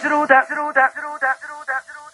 through that, through that, through that, through that, through that.